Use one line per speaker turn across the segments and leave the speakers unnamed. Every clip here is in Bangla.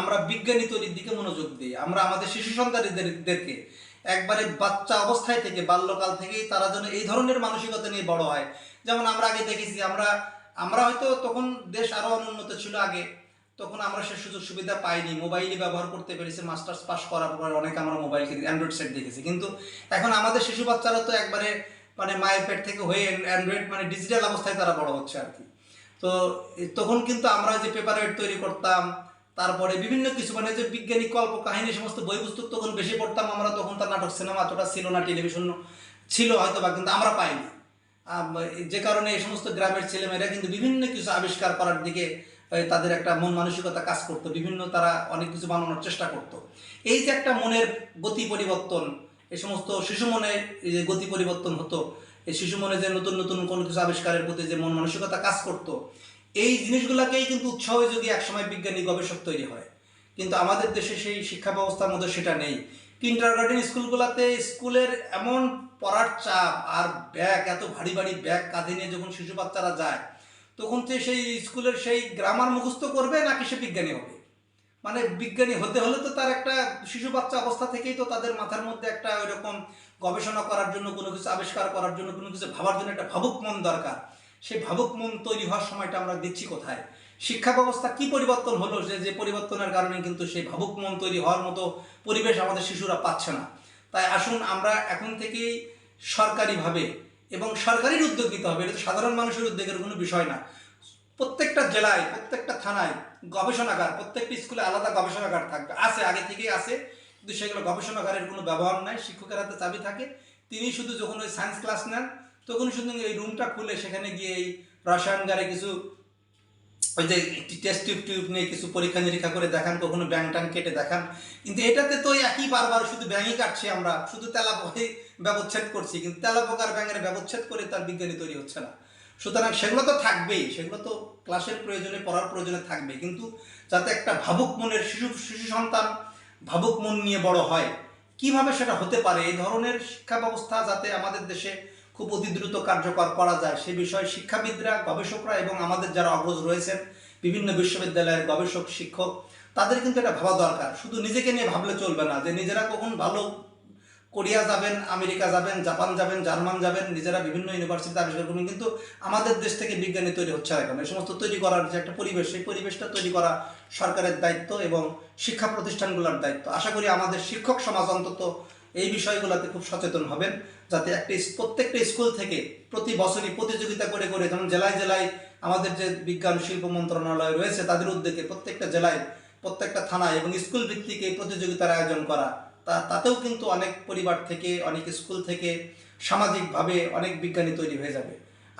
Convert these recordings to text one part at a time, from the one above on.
আমরা বিজ্ঞানী তৈরির দিকে মনোযোগ দিই, আমরা আমাদের শিশু সন্তানদেরকে একবারে বাচ্চা অবস্থায় থেকে, বাল্যকাল থেকেই তারা যেন এই ধরনের মানসিকতা নিয়ে বড় হয়। যেমন আমরা আগে দেখেছি, আমরা আমরা হয়তো তখন দেশ আরও অনুন্নত ছিল আগে, তখন আমরা সে সুযোগ সুবিধা পাইনি, মোবাইলই ব্যবহার করতে পেরেছি, মাস্টার্স পাস করার পর অনেক আমরা মোবাইল অ্যান্ড্রয়েড সেট দেখেছি। কিন্তু এখন আমাদের শিশু বাচ্চারা তো একবারে মানে মায়ের পেট থেকে হয়ে অ্যান্ড্রয়েড মানে ডিজিটাল অবস্থায় তারা বড় হচ্ছে আর কি। তো, তখন কিন্তু আমরা যে পেপার ওয়েট তৈরি করতাম তারপরে বিভিন্ন কিছু মানে যে বিজ্ঞানিক কল্প কাহিনী সমস্ত বই পুস্তক তখন বেশি পড়তাম আমরা, তখন তার নাটক সিনেমা এতটা ছিল না টেলিভিশন ছিল হয়তো বা কিন্তু আমরা পাইনি। যে কারণে এই সমস্ত গ্রামের ছেলেমেয়েরা কিন্তু বিভিন্ন কিছু আবিষ্কার করার দিকে তাদের একটা মন মানসিকতা কাজ করতো, বিভিন্ন তারা অনেক কিছু বানানোর চেষ্টা করতো। এই যে একটা মনের গতি পরিবর্তন, এই সমস্ত শিশু মনে যে গতি পরিবর্তন হতো, এই শিশু মনে যে নতুন নতুন কোনো কিছু আবিষ্কারের প্রতি যে মন মানসিকতা কাজ করতো এই জিনিসগুলোকেই কিন্তু উৎসাহ যোগী একসময় বিজ্ঞানী গবেষক তৈরি হয়। কিন্তু আমাদের দেশে সেই শিক্ষা ব্যবস্থার মধ্যে সেটা নেই। কিন্ডার গার্ডেন স্কুলগুলোতে স্কুলের এমন পড়ার চাপ আর ব্যাগ, এত ভারী ভারী ব্যাগ কাঁধে নিয়ে যখন শিশু বাচ্চারা যায়, তখন তো সেই স্কুলের সেই গ্রামার মুখস্থ করবে নাকি সে বিজ্ঞানী হবে? মানে বিজ্ঞানী হতে হলে তো তার একটা শিশু বাচ্চা অবস্থা থেকেই তো তাদের মাথার মধ্যে একটা ওইরকম গবেষণা করার জন্য কোনো কিছু আবিষ্কার করার জন্য কোনো কিছু ভাবার জন্য একটা ভাবুক মন দরকার। সেই ভাবুক মন তৈরি হওয়ার সময়টা আমরা দেখছি কোথায়? শিক্ষা ব্যবস্থা কি পরিবর্তন হলো যে যে পরিবর্তনের কারণে কিন্তু সেই ভাবুক মন তৈরি হওয়ার মতো পরিবেশ আমাদের শিশুরা পাচ্ছে না। তাই আসুন আমরা এখন থেকেই সরকারিভাবে এবং সরকারের উদ্যোগ নিতে হবে। এটা সাধারণ মানুষের উদ্যোগের কোনো বিষয় না। প্রত্যেকটা জেলায়, প্রত্যেকটা থানায় গবেষণাগার, প্রত্যেকটা স্কুলে আলাদা গবেষণাগার থাকবে। আছে, আগে থেকেই আছে। কিন্তু সেগুলো গবেষণাগারের কোনো ব্যবহার নাই। শিক্ষকের হাতে চাবি থাকে। তিনি শুধু যখন ওই সায়েন্স ক্লাস নেন তখন শুধু এই রুমটা খুলে সেখানে গিয়ে এই রসায়নগারে কিছু ওই যে একটি টেস্ট টিউব টিউব নিয়ে কিছু পরীক্ষা নিরীক্ষা করে দেখান, কখনো ব্যাং ট্যাং কেটে দেখান। কিন্তু এটাতে তো একই বারবার শুধু ব্যাঙই কাটছি আমরা, শুধু তেলা পোকাই ব্যবচ্ছেদ করছি। কিন্তু তেলা পোকার ব্যাঙের ব্যবচ্ছেদ করে তার বিজ্ঞানী তৈরি হচ্ছে না। সুতরাং সেগুলো তো থাকবেই, সেগুলো তো ক্লাসের প্রয়োজনে, পড়ার প্রয়োজনে থাকবে। কিন্তু যাতে একটা ভাবুক মনের শিশু শিশু সন্তান ভাবুক মন নিয়ে বড় হয়, কীভাবে সেটা হতে পারে? এই ধরনের শিক্ষা ব্যবস্থা যাতে আমাদের দেশে খুব অতি দ্রুত কার্যকর করা যায়। সে বিষয়ে শিক্ষাবিদরা, গবেষকরা এবং আমাদের যারা অগ্রজ রয়েছেন, বিভিন্ন বিশ্ববিদ্যালয়ের গবেষক, শিক্ষক, তাদের কিন্তু এটা ভাবা দরকার। শুধু নিজেকে নিয়ে ভাবলে চলবে না যে নিজেরা কখন ভালো কোরিয়া যাবেন, আমেরিকা যাবেন, জাপান যাবেন, জার্মান যাবেন, নিজেরা বিভিন্ন ইউনিভার্সিটিতে আবিষ্কার করবেন, কিন্তু আমাদের দেশ থেকে বিজ্ঞানী তৈরি হচ্ছে না এখন এই সমস্ত তৈরি করার যে একটা পরিবেশ, সেই পরিবেশটা তৈরি করা সরকারের দায়িত্ব এবং শিক্ষা প্রতিষ্ঠানগুলোর দায়িত্ব। আশা করি আমাদের শিক্ষক সমাজ অন্তত এই বিষয়গুলোতে খুব সচেতন হবেন, যাতে একটা প্রত্যেকটা স্কুল থেকে প্রতি বছরই প্রতিযোগিতা করে করে যেমন জেলায় জেলায় আমাদের যে বিজ্ঞান শিল্প মন্ত্রণালয় রয়েছে, তাদের উদ্যোগে প্রত্যেকটা জেলায়, প্রত্যেকটা থানায় এবং স্কুল ভিত্তিক এই প্রতিযোগিতার আয়োজন করা। তা, তাতেও কিন্তু অনেক পরিবার থেকে, অনেক স্কুল থেকে সামাজিকভাবে অনেক বিজ্ঞানী তৈরি হয়ে যাবে।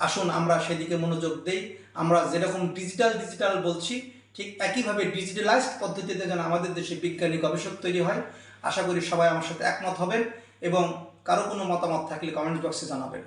আসুন আমরা সেদিকে মনোযোগ দেই। আমরা যেরকম ডিজিটাল ডিজিটাল বলছি, ঠিক একইভাবে ডিজিটালাইজড পদ্ধতিতে যেন আমাদের দেশে বিজ্ঞানী গবেষক তৈরি হয়। আশা করি সবাই আমার সাথে একমত হবেন এবং কারও কোনো মতামত থাকলে কমেন্ট বক্সে জানাবেন।